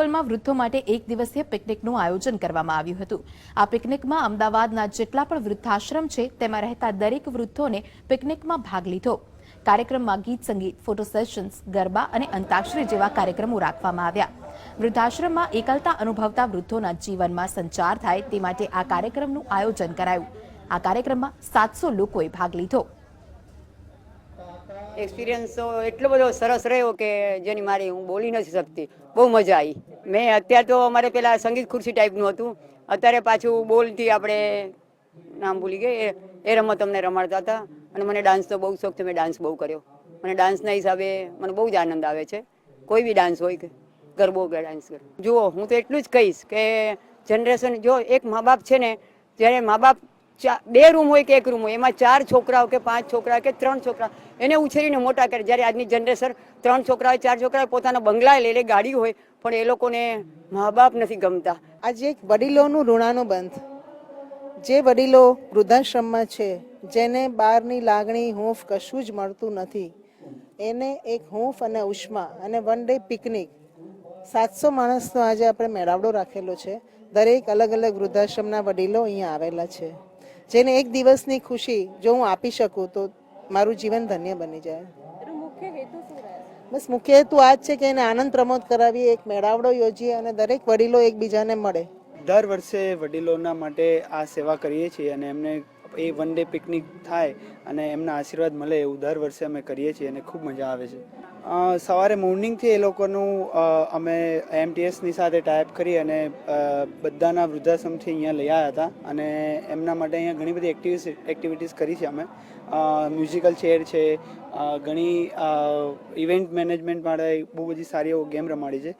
બોપલમાં વૃદ્ધો માટે એક દિવસીય પિકનિકનું આયોજન કરવામાં આવ્યું હતું. આ પિકનિકમાં અમદાવાદના જેટલા પણ વૃદ્ધાશ્રમ છે, તેમાં રહેતા દરેક વૃદ્ધોને પિકનિકમાં ભાગ લીધો. કાર્યક્રમમાં ગીત સંગીત, ફોટો સેશન્સ, ગરબા અને અંતાક્ષરી જેવા કાર્યક્રમો રાખવામાં આવ્યા. વૃદ્ધાશ્રમમાં એકલતા અનુભવતા વૃદ્ધોના જીવનમાં સંચાર થાય તે માટે આ કાર્યક્રમનું આયોજન કરાયું. આ કાર્યક્રમમાં સાતસો લોકોએ ભાગ લીધો. એક્સપિરિયન્સ એટલો બધો સરસ રહ્યો કે જેની મારી હું બોલી નથી શકતી. બહુ મજા આવી. મેં અત્યારે તો અમારે પેલા સંગીત ખુરશી ટાઈપનું હતું. અત્યારે પાછું બોલથી આપણે નામ ભૂલી ગઈ, એ- રમત અમને રમાડતા હતા. અને મને ડાન્સનો બહુ શોખ છે મેં ડાન્સ બહુ કર્યો. મને ડાન્સના હિસાબે મને બહુ જ આનંદ આવે છે. કોઈ બી ડાન્સ હોય કે ગરબો કે ડાન્સ કરે. જુઓ, હું તો એટલું જ કહીશ કે જનરેશન જો એક મા બાપ છે ને, જ્યારે મા બાપ બે રૂમ હોય કે એક રૂમ હોય, એમાં ચાર છોકરાઓ કે પાંચ છોકરા કે ત્રણ છોકરા એને ઉછેરીને મોટા કરે. જ્યારે આજની જનરેશન ત્રણ છોકરા હોય ચાર છોકરા પોતાના બંગલા લઈ લે, ગાડી હોય પણ એ લોકોને મા બાપ નથી ગમતા. આજે એક વડીલોનું ઋણાનું બંધ. જે વડીલો વૃદ્ધાશ્રમમાં છે, જેને બહારની લાગણી હૂંફ કશું જ મળતું નથી, એને એક હૂંફ અને ઉષ્મા અને વન ડે પિકનિક સાતસો માણસનો આજે આપણે મેળાવડો રાખેલો છે. દરેક અલગ અલગ વૃદ્ધાશ્રમના વડીલો અહીંયા આવેલા છે. જેને એક દિવસની ખુશી જો હું આપી શકું તો મારું જીવન ધન્ય બની જાય. બસ મુખ્ય હેતુ આ જ છે કે એને આનંદ પ્રમોદ કરાવીએ એક મેળાવડો યોજીએ અને દરેક વડીલો એકબીજાને મળે. દર વર્ષે વડીલોના માટે આ સેવા કરીએ છીએ અને એમને એ વન ડે પિકનિક થાય અને એમના આશીર્વાદ મળે એવું દર વર્ષે અમે કરીએ છીએ અને ખૂબ મજા આવે છે. સવારે મોર્નિંગથી એ લોકોનું અમે એમટીએસની સાથે ટાઈપ કરી અને બધાના વૃદ્ધાશ્રમથી અહીંયા લઈ આવ્યા હતા અને એમના માટે અહીંયા ઘણી બધી એક્ટિવિટી એક્ટિવિટીઝ કરી છે અમે. મ્યુઝિકલ ચેર છે ઘણી ઇવેન્ટ મેનેજમેન્ટ માટે બહુ બધી સારી એવો ગેમ રમાડી છે.